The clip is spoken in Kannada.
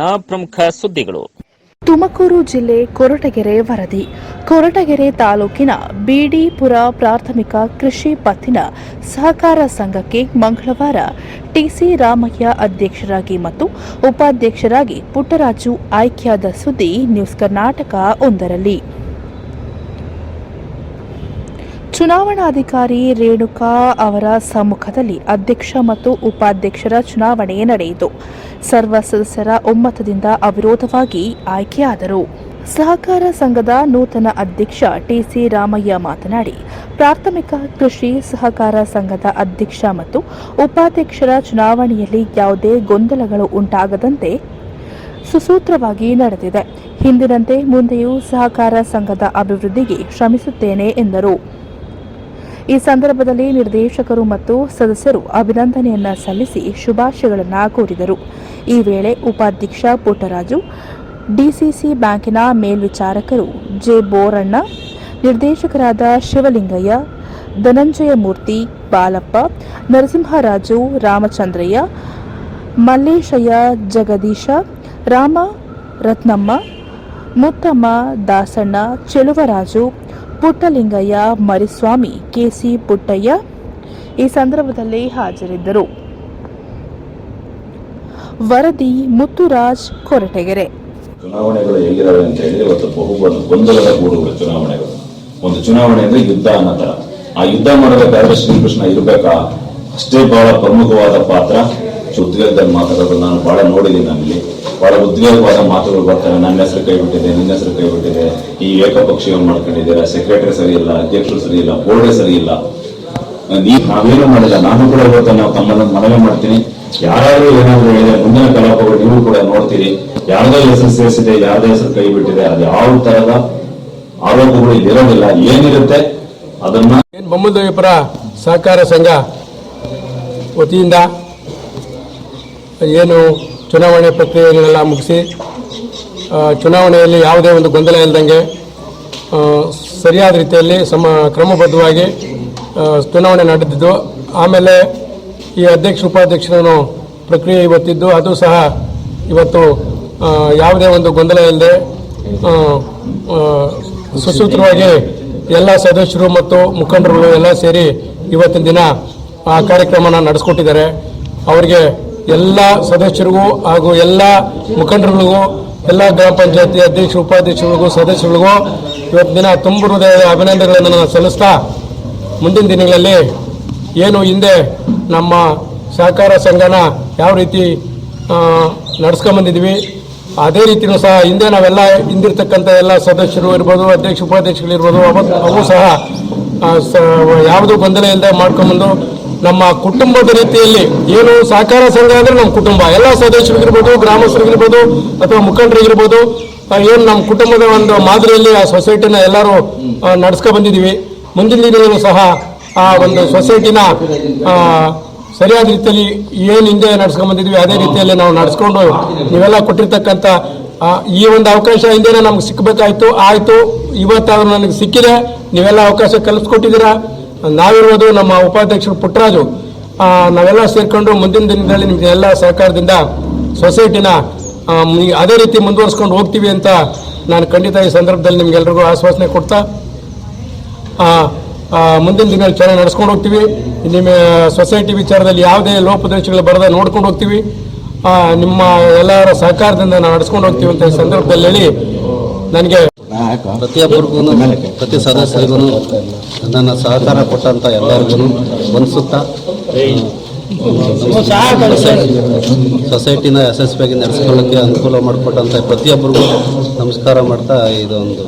ಪ್ರಮುಖ ಸುದ್ದಿಗಳು. ತುಮಕೂರು ಜಿಲ್ಲೆ ಕೊರಟಗೆರೆ ವರದಿ. ಕೊರಟಗೆರೆ ತಾಲೂಕಿನ ಬಿಡಿಪುರ ಪ್ರಾಥಮಿಕ ಕೃಷಿ ಪತ್ತಿನ ಸಹಕಾರ ಸಂಘಕ್ಕೆ ಮಂಗಳವಾರ ಟಿಸಿ ರಾಮಯ್ಯ ಅಧ್ಯಕ್ಷರಾಗಿ ಮತ್ತು ಉಪಾಧ್ಯಕ್ಷರಾಗಿ ಪುಟ್ಟರಾಜು ಆಯ್ಕೆಯಾದ ಸುದ್ದಿ, ನ್ಯೂಸ್ ಕರ್ನಾಟಕ ಒಂದರಲ್ಲಿ. ಚುನಾವಣಾಧಿಕಾರಿ ರೇಣುಕಾ ಅವರ ಸಮ್ಮುಖದಲ್ಲಿ ಅಧ್ಯಕ್ಷ ಮತ್ತು ಉಪಾಧ್ಯಕ್ಷರ ಚುನಾವಣೆ ನಡೆಯಿತು. ಸರ್ವ ಸದಸ್ಯರ ಒಮ್ಮತದಿಂದ ಅವಿರೋಧವಾಗಿ ಆಯ್ಕೆಯಾದರು. ಸಹಕಾರ ಸಂಘದ ನೂತನ ಅಧ್ಯಕ್ಷ ಟಿಸಿ ರಾಮಯ್ಯ ಮಾತನಾಡಿ, ಪ್ರಾಥಮಿಕ ಕೃಷಿ ಸಹಕಾರ ಸಂಘದ ಅಧ್ಯಕ್ಷ ಮತ್ತು ಉಪಾಧ್ಯಕ್ಷರ ಚುನಾವಣೆಯಲ್ಲಿ ಯಾವುದೇ ಗೊಂದಲಗಳು ಉಂಟಾಗದಂತೆ ಸುಸೂತ್ರವಾಗಿ ನಡೆದಿದೆ. ಹಿಂದಿನಂತೆ ಮುಂದೆಯೂ ಸಹಕಾರ ಸಂಘದ ಅಭಿವೃದ್ಧಿಗೆ ಶ್ರಮಿಸುತ್ತೇನೆ ಎಂದರು. ಈ ಸಂದರ್ಭದಲ್ಲಿ ನಿರ್ದೇಶಕರು ಮತ್ತು ಸದಸ್ಯರು ಅಭಿನಂದನೆಯನ್ನ ಸಲ್ಲಿಸಿ ಶುಭಾಶಯಗಳನ್ನು ಕೋರಿದರು. ಈ ವೇಳೆ ಉಪಾಧ್ಯಕ್ಷ ಪುಟ್ಟರಾಜು, ಡಿಸಿಸಿ ಬ್ಯಾಂಕಿನ ಮೇಲ್ವಿಚಾರಕರು ಜೆ ಬೋರಣ್ಣ, ನಿರ್ದೇಶಕರಾದ ಶಿವಲಿಂಗಯ್ಯ, ಧನಂಜಯ ಮೂರ್ತಿ, ಬಾಲಪ್ಪ, ನರಸಿಂಹರಾಜು, ರಾಮಚಂದ್ರಯ್ಯ, ಮಲ್ಲೇಶಯ್ಯ, ಜಗದೀಶ, ರಾಮ ರತ್ನಮ್ಮ, ಮುತ್ತಮ್ಮ ದಾಸಣ್ಣ, ಚೆಲುವರಾಜು ಪುಟ್ಟಲಿಂಗಯ್ಯ ಮರಿಸ್ವಾಮಿ ಕೆಸಿ ಪುಟ್ಟಯ್ಯ ಈ ಸಂದರ್ಭದಲ್ಲಿ ಹಾಜರಿದ್ದರು. ವರದಿ ಮುತ್ತುರಾಜ್ ಕೊರಟಗೆರೆ. ಚುನಾವಣೆಗಳು ಹೇಗಿದ್ದಾವೆ ಅಂತ ಹೇಳಿದ್ರೆ ಇವತ್ತು ಬಹು ಗೊಂದಲದ ಗೂಡುಗಳು ಚುನಾವಣೆಗಳು. ಒಂದು ಚುನಾವಣೆ ಅಂದ್ರೆ ಯುದ್ಧ ಅನ್ನೋ ತರ ಆ ಯುದ್ಧ ಮಾಡಬೇಕಾದ್ರೆ ಶ್ರೀಕೃಷ್ಣ ಇರಬೇಕಾ? ಅಷ್ಟೇ ಬಹಳ ಪ್ರಮುಖವಾದ ಪಾತ್ರ. ಉದ್ವೇಗದಲ್ಲಿ ಮಾತಾಡೋದು ನಾನು ಬಹಳ ನೋಡಿದ್ದೀನಿ ನಾನಲ್ಲಿ. ಬಹಳ ಉದ್ವೇಗವಾದ ಮಾತುಗಳು ಬರ್ತಾರೆ ನನ್ನ ಹೆಸರು ಕೈ ಬಿಟ್ಟಿದೆ ನಿನ್ನ ಹೆಸರು ಕೈ ಬಿಟ್ಟಿದೆ ಈ ಏಕಪಕ್ಷೀಯ ಮಾಡ್ಕೊಂಡಿದ್ದೀರಾ? ಸೆಕ್ರೆಟರಿ ಸರಿ ಇಲ್ಲ ಅಧ್ಯಕ್ಷರು ಸರಿ ಇಲ್ಲ ಬೋರ್ಡೇ ಸರಿ ಇಲ್ಲ ನೀವು ನಾವೇನು ಮಾಡಿಲ್ಲ. ನಾನು ಕೂಡ ಇವತ್ತು ನಾವು ತಮ್ಮನ್ನ ಮನವಿ ಮಾಡ್ತೀನಿ. ಯಾರಾದ್ರೂ ಏನಾದರೂ ಹೇಳಿದ್ರೆ ಮುಂದಿನ ಕಲಾಪಗಳು ನೀವು ಕೂಡ ನೋಡ್ತೀರಿ. ಯಾರ್ದೋ ಹೆಸರು ಸೇರಿಸಿದೆ, ಯಾರ್ದೋ ಹೆಸರು ಕೈ ಬಿಟ್ಟಿದೆ ಅದು ಯಾವ ತರದ ಆರೋಪಗಳು ಇಲ್ಲಿರೋದಿಲ್ಲ ಏನಿರುತ್ತೆ ಅದನ್ನ ಬೊಮ್ಮದೇವಿಪುರ ಸಹಕಾರ ಸಂಘ ವತಿಯಿಂದ ಏನು ಚುನಾವಣೆ ಪ್ರಕ್ರಿಯೆಗಳನ್ನೆಲ್ಲ ಮುಗಿಸಿ ಚುನಾವಣೆಯಲ್ಲಿ ಯಾವುದೇ ಒಂದು ಗೊಂದಲ ಇಲ್ಲದಂಗೆ ಸರಿಯಾದ ರೀತಿಯಲ್ಲಿ ಸಮ, ಕ್ರಮಬದ್ಧವಾಗಿ ಚುನಾವಣೆ ನಡೆದಿದ್ದು. ಆಮೇಲೆ ಈ ಅಧ್ಯಕ್ಷ, ಉಪಾಧ್ಯಕ್ಷರನ್ನು ಪ್ರಕ್ರಿಯೆ ಇವತ್ತಿದ್ದು, ಅದು ಸಹ ಇವತ್ತು ಯಾವುದೇ ಒಂದು ಗೊಂದಲ ಇಲ್ಲದೆ ಸುಸೂತ್ರವಾಗಿ ಎಲ್ಲ ಸದಸ್ಯರು ಮತ್ತು ಮುಖಂಡರುಗಳು ಎಲ್ಲ ಸೇರಿ ಇವತ್ತಿನ ದಿನ ಆ ಕಾರ್ಯಕ್ರಮನ ನಡೆಸ್ಕೊಟ್ಟಿದ್ದಾರೆ. ಅವರಿಗೆ ಎಲ್ಲ ಸದಸ್ಯರಿಗೂ ಹಾಗೂ ಎಲ್ಲ ಮುಖಂಡರುಗಳಿಗೂ, ಎಲ್ಲ ಗ್ರಾಮ ಪಂಚಾಯತಿ ಅಧ್ಯಕ್ಷ ಉಪಾಧ್ಯಕ್ಷರಿಗೂ ಸದಸ್ಯರಿಗೂ ಇವತ್ತು ದಿನ ತುಂಬ ಹೃದಯದ ಅಭಿನಂದನೆಗಳನ್ನು ನಾನು ಸಲ್ಲಿಸ್ತಾ ಮುಂದಿನ ದಿನಗಳಲ್ಲಿ ಏನು ಹಿಂದೆ ನಮ್ಮ ಸಹಕಾರ ಸಂಘನ ಯಾವ ರೀತಿ ನಡೆಸ್ಕೊಂಬಂದಿದ್ವಿ, ಅದೇ ರೀತಿಯೂ ಸಹ ಹಿಂದೆ ನಾವೆಲ್ಲ ಹಿಂದಿರ್ತಕ್ಕಂಥ ಎಲ್ಲ ಸದಸ್ಯರು ಇರ್ಬೋದು, ಅಧ್ಯಕ್ಷ ಉಪಾಧ್ಯಕ್ಷರು ಇರ್ಬೋದು ಅವ ಸಹ ಯಾವುದೂ ಗೊಂದಲ ಇಲ್ಲದೆ ಮಾಡ್ಕೊಂಬಂದು ನಮ್ಮ ಕುಟುಂಬದ ರೀತಿಯಲ್ಲಿ ಏನು ಸಹಕಾರ ಸಂಘ ಅಂದ್ರೆ ನಮ್ಮ ಕುಟುಂಬ. ಎಲ್ಲ ಸದಸ್ಯರಿಗಿರ್ಬೋದು, ಗ್ರಾಮಸ್ಥರಿಗಿರ್ಬೋದು, ಅಥವಾ ಮುಖಂಡರಿಗಿರ್ಬೋದು ಏನು ನಮ್ಮ ಕುಟುಂಬದ ಒಂದು ಮಾದರಿಯಲ್ಲಿ ಆ ಸೊಸೈಟಿನ ಎಲ್ಲರೂ ನಡ್ಸ್ಕೊ ಬಂದಿದ್ದೀವಿ. ಮುಂದಿನ ದಿನಗಳು ಸಹ ಆ ಒಂದು ಸೊಸೈಟಿನ ಸರಿಯಾದ ರೀತಿಯಲ್ಲಿ ಏನು ಹಿಂದೆ ನಡ್ಸ್ಕೊಂಡ್ ಬಂದಿದ್ವಿ ಅದೇ ರೀತಿಯಲ್ಲಿ ನಾವು ನಡ್ಸ್ಕೊಂಡು ನೀವೆಲ್ಲ ಕೊಟ್ಟಿರ್ತಕ್ಕಂಥ ಈ ಒಂದು ಅವಕಾಶ ಹಿಂದೆನೇ ನಮ್ಗೆ ಸಿಕ್ಕಬೇಕಾಯ್ತು ಆಯಿತು. ಇವತ್ತಾದ್ರೂ ನನಗೆ ಸಿಕ್ಕಿದೆ. ನೀವೆಲ್ಲ ಅವಕಾಶ ಕಲ್ಪಿಸ್ಕೊಟ್ಟಿದ್ದೀರಾ. ನಾವಿರ್ಬೋದು ನಮ್ಮ ಉಪಾಧ್ಯಕ್ಷರು ಪುಟ್ಟರಾಜು. ನಾವೆಲ್ಲ ಸೇರ್ಕೊಂಡು ಮುಂದಿನ ದಿನಗಳಲ್ಲಿ ನಿಮ್ಗೆ ಎಲ್ಲ ಸಹಕಾರದಿಂದ ಸೊಸೈಟಿನ ಅದೇ ರೀತಿ ಮುಂದುವರಿಸ್ಕೊಂಡು ಹೋಗ್ತೀವಿ ಅಂತ ನಾನು ಖಂಡಿತ ಈ ಸಂದರ್ಭದಲ್ಲಿ ನಿಮಗೆಲ್ಲರಿಗೂ ಆಶ್ವಾಸನೆ ಕೊಡ್ತಾ ಮುಂದಿನ ದಿನಗಳಲ್ಲಿ ಚೆನ್ನಾಗಿ ನಡೆಸ್ಕೊಂಡು ಹೋಗ್ತೀವಿ. ನಿಮ್ಮ ಸೊಸೈಟಿ ವಿಚಾರದಲ್ಲಿ ಯಾವುದೇ ಲೋಪದೋಷಗಳು ಬರದ ನೋಡ್ಕೊಂಡು ಹೋಗ್ತೀವಿ. ನಿಮ್ಮ ಎಲ್ಲರ ಸಹಕಾರದಿಂದ ನಾವು ನಡೆಸ್ಕೊಂಡು ಹೋಗ್ತೀವಿ ಅಂತ ಈ ಸಂದರ್ಭದಲ್ಲಿ ಹೇಳಿ ನನಗೆ ಪ್ರತಿಯೊಬ್ಬರಿಗೂ ಪ್ರತಿ ಸದಸ್ಯರಿಗೂ ನನ್ನ ಸಹಕಾರ ಕೊಟ್ಟಂತ ಎಲ್ಲರಿಗೂ ವಂದಿಸುತ್ತಾ ಸೊಸೈಟಿನ ಯಶಸ್ವಿಯಾಗಿ ನಡೆಸ್ಕೊಳ್ಳೋಕ್ಕೆ ಅನುಕೂಲ ಮಾಡಿಕೊಟ್ಟಂತ ಪ್ರತಿಯೊಬ್ಬರಿಗೂ ನಮಸ್ಕಾರ ಮಾಡ್ತಾ ಇದೊಂದು.